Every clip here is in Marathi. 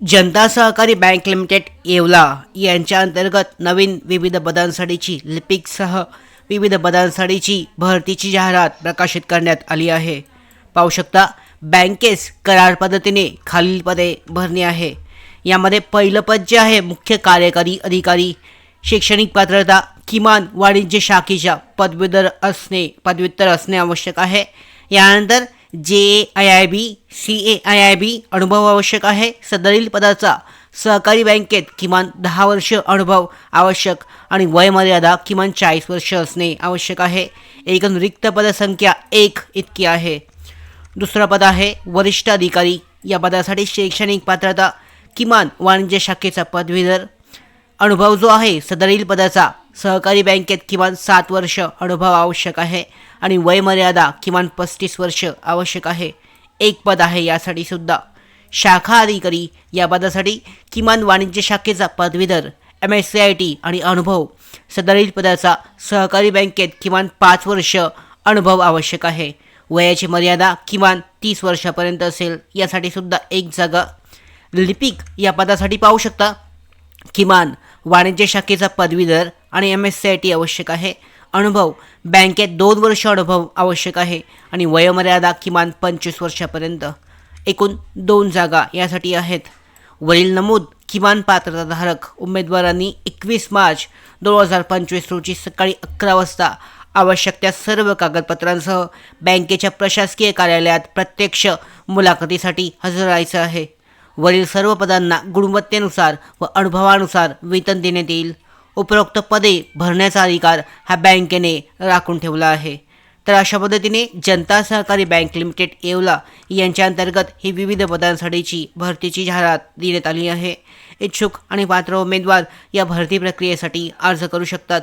जनता सहकारी बँक लिमिटेड येवला यांच्या अंतर्गत नवीन विविध पदांसाठीची लिपिकसह विविध पदांसाठीची भरतीची जाहिरात प्रकाशित करण्यात आली आहे. पाहू शकता बँकेस करार पद्धतीने खालील पदे भरणे आहे. यामध्ये पहिलं पद जे आहे मुख्य कार्यकारी अधिकारी शैक्षणिक पात्रता किमान वाणिज्य शाखेच्या पदवीधर असणे पदव्युत्तर असणे आवश्यक आहे. यानंतर जे A I I B C A I I B अनुभव आवश्यक आहे. सदरील पदाचा सहकारी बँकेत किमान दहा वर्ष अनुभव आवश्यक आणि वयमर्यादा किमान चाळीस वर्ष असणे आवश्यक आहे. एकूण रिक्त पदसंख्या एक इतकी आहे. दुसरा पद आहे वरिष्ठ अधिकारी. या पदासाठी शैक्षणिक पात्रता किमान वाणिज्य शाखेचा पदवीधर. अनुभव जो आहे सदरील पदाचा सहकारी बँकेत किमान सात वर्ष अनुभव आवश्यक आहे आणि वयमर्यादा किमान पस्तीस वर्ष आवश्यक आहे. एक पद आहे यासाठी सुद्धा. शाखा अधिकारी या पदासाठी किमान वाणिज्य शाखेचा पदवीधर M S C I T आणि अनुभव. सदरील पदाचा सहकारी बँकेत किमान पाच वर्ष अनुभव आवश्यक आहे. वयाची मर्यादा किमान तीस वर्षापर्यंत असेल यासाठी सुद्धा एक जागा. लिपिक या पदासाठी पाहू शकता. किमान वाणिज्य शाखेचा पदवीधर आणि M S C I T आवश्यक आहे. अनुभव बँकेत दोन वर्ष अनुभव आवश्यक आहे आणि वयोमर्यादा किमान पंचवीस वर्षापर्यंत. एकूण दोन जागा यासाठी आहेत. वरील नमूद किमान पात्रताधारक उमेदवारांनी एकवीस मार्च दोन हजार पंचवीस रोजी सकाळी अकरा वाजता आवश्यक त्या सर्व कागदपत्रांसह बँकेच्या प्रशासकीय कार्यालयात प्रत्यक्ष मुलाखतीसाठी हजर राहायचं आहे. वरील सर्व पदांना गुणवत्तेनुसार व अनुभवानुसार वेतन देण्यात येईल. उपरोक्त पदे भरण्याचा अधिकार हा बँकेने राखून ठेवला आहे. तर अशा पद्धतीने जनता सहकारी बँक लिमिटेड येवला यांच्या अंतर्गत ही विविध पदांसाठीची भरतीची जाहिरात देण्यात आली आहे. इच्छुक आणि पात्र उमेदवार या भरती प्रक्रियेसाठी अर्ज करू शकतात.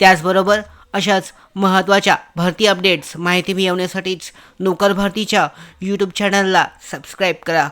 त्याचबरोबर अशाच महत्त्वाच्या भरती अपडेट्स माहिती मिळवण्यासाठीच नोकर भरतीच्या यूट्यूब चॅनलला सबस्क्राईब करा.